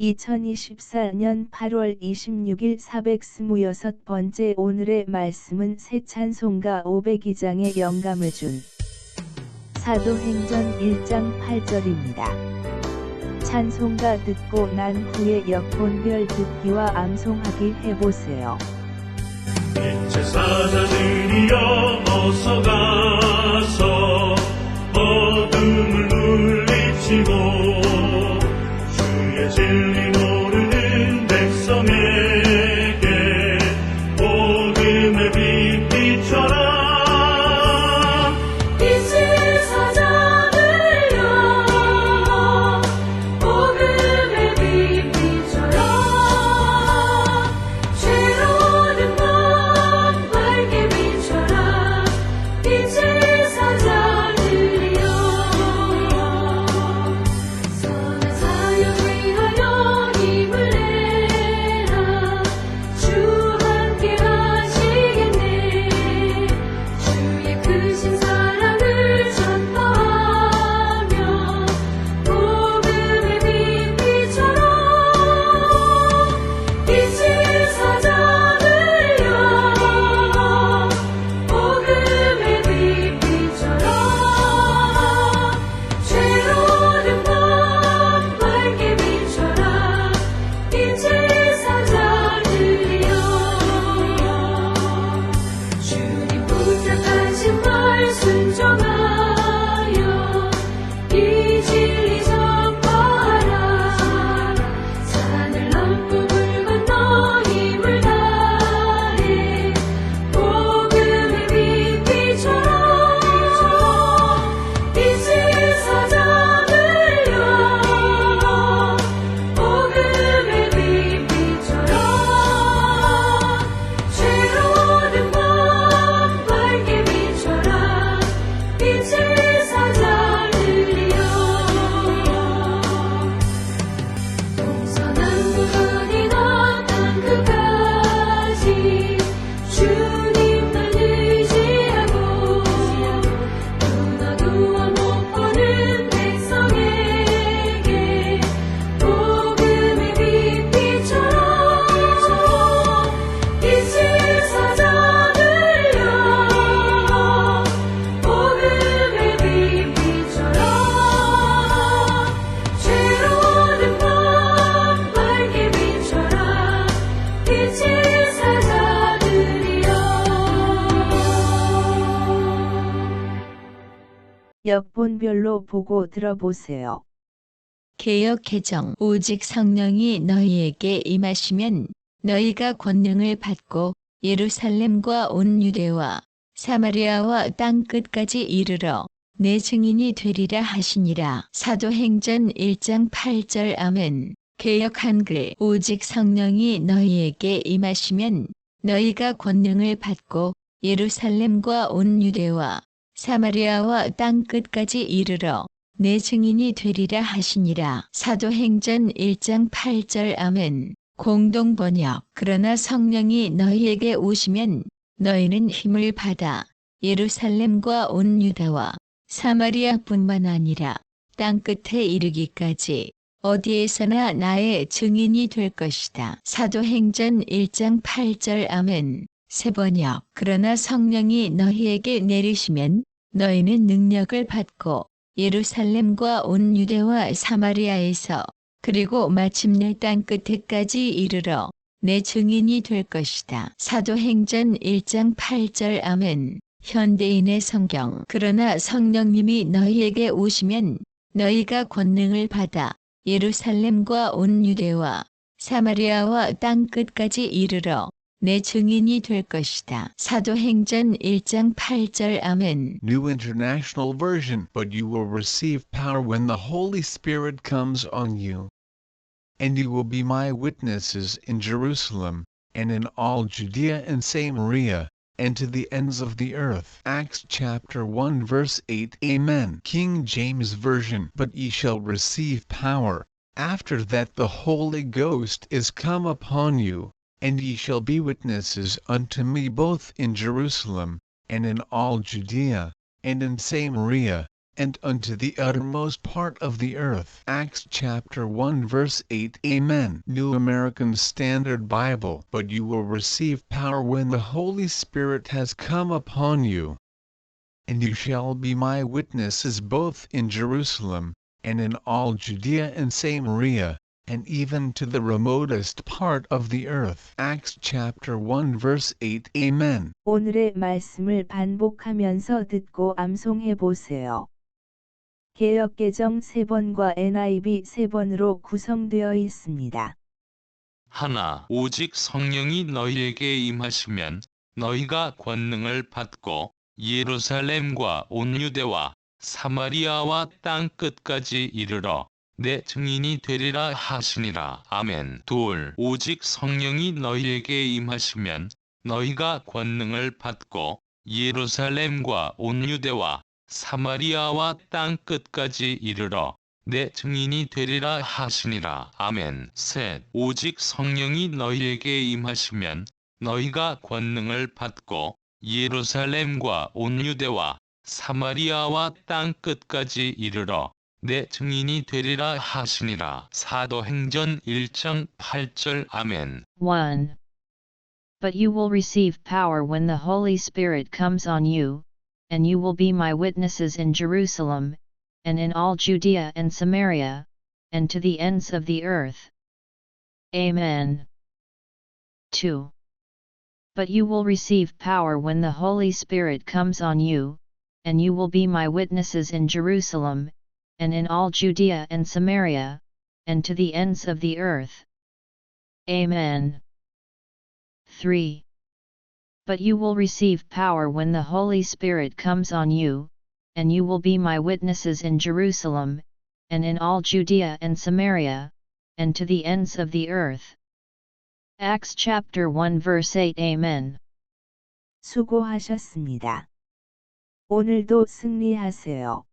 2024년 8월 26일 426번째 오늘의 말씀은 새 찬송가 502장의 영감을 준 사도행전 1장 8절입니다. 찬송가 듣고 난 후에 역본별 듣기와 암송하기 해보세요. 이제 사자들이여 어서 가서 어둠을 물리치고 역본별로 보고 들어보세요. 개역 개정 오직 성령이 너희에게 임하시면 너희가 권능을 받고 예루살렘과 온 유대와 사마리아와 땅 끝까지 이르러 내 증인이 되리라 하시니라. 사도행전 1장 8절 아멘. 개역 한글 오직 성령이 너희에게 임하시면 너희가 권능을 받고 예루살렘과 온 유대와 사마리아와 땅 끝까지 이르러 내 증인이 되리라 하시니라. 사도행전 1장 8절 아멘. 공동 번역 그러나 성령이 너희에게 오시면 너희는 힘을 받아 예루살렘과 온 유다와 사마리아뿐만 아니라 땅 끝에 이르기까지 어디에서나 나의 증인이 될 것이다. 사도행전 1장 8절 아멘. 세 번역 그러나 성령이 너희에게 내리시면 너희는 능력을 받고 예루살렘과 온 유대와 사마리아에서 그리고 마침내 땅 끝에까지 이르러 내 증인이 될 것이다. 사도행전 1장 8절 아멘. 현대인의 성경 그러나 성령님이 너희에게 오시면 너희가 권능을 받아 예루살렘과 온 유대와 사마리아와 땅 끝까지 이르러 내 증인이 될 것이다. 사도행전 1장 8절 아멘. New International Version. But you will receive power when the Holy Spirit comes on you. And you will be my witnesses in Jerusalem, and in all Judea and Samaria, and to the ends of the earth. Acts chapter 1 verse 8 Amen. King James Version. But ye shall receive power, after that the Holy Ghost is come upon you, and ye shall be witnesses unto me both in Jerusalem, and in all Judea, and in Samaria, and unto the uttermost part of the earth. Acts chapter 1 verse 8 Amen. New American Standard Bible. But you will receive power when the Holy Spirit has come upon you. And you shall be my witnesses both in Jerusalem, and in all Judea and Samaria, and even to the remotest part of the earth. Acts chapter 1 verse 8 Amen. 오늘의 말씀을 반복하면서 듣고 암송해 보세요. 개역 개정 3번과 NIV 3번으로 구성되어 있습니다. 하나 오직 성령이 너희에게 임하시면 너희가 권능을 받고 예루살렘과 온 유대와 사마리아와 땅 끝까지 이르러 내 증인이 되리라 하시니라. 아멘. 둘 오직 성령이 너희에게 임하시면 너희가 권능을 받고 예루살렘과 온 유대와 사마리아와 땅 끝까지 이르러 내 증인이 되리라 하시니라. 아멘. 셋. 오직 성령이 너희에게 임하시면 너희가 권능을 받고 예루살렘과 온 유대와 사마리아와 땅 끝까지 이르러 내 증인이 되리라 하시니라. 사도행전 1장 8절 아멘. 1. But you will receive power when the Holy Spirit comes on you, and you will be my witnesses in Jerusalem, and in all Judea and Samaria, and to the ends of the earth. Amen. 2. But you will receive power when the Holy Spirit comes on you, and you will be my witnesses in Jerusalem, and in all Judea and Samaria, and to the ends of the earth. Amen. 3. But you will receive power when the Holy Spirit comes on you, and you will be my witnesses in Jerusalem, and in all Judea and Samaria, and to the ends of the earth. Acts chapter 1 verse 8 Amen. 수고하셨습니다. 오늘도 승리하세요.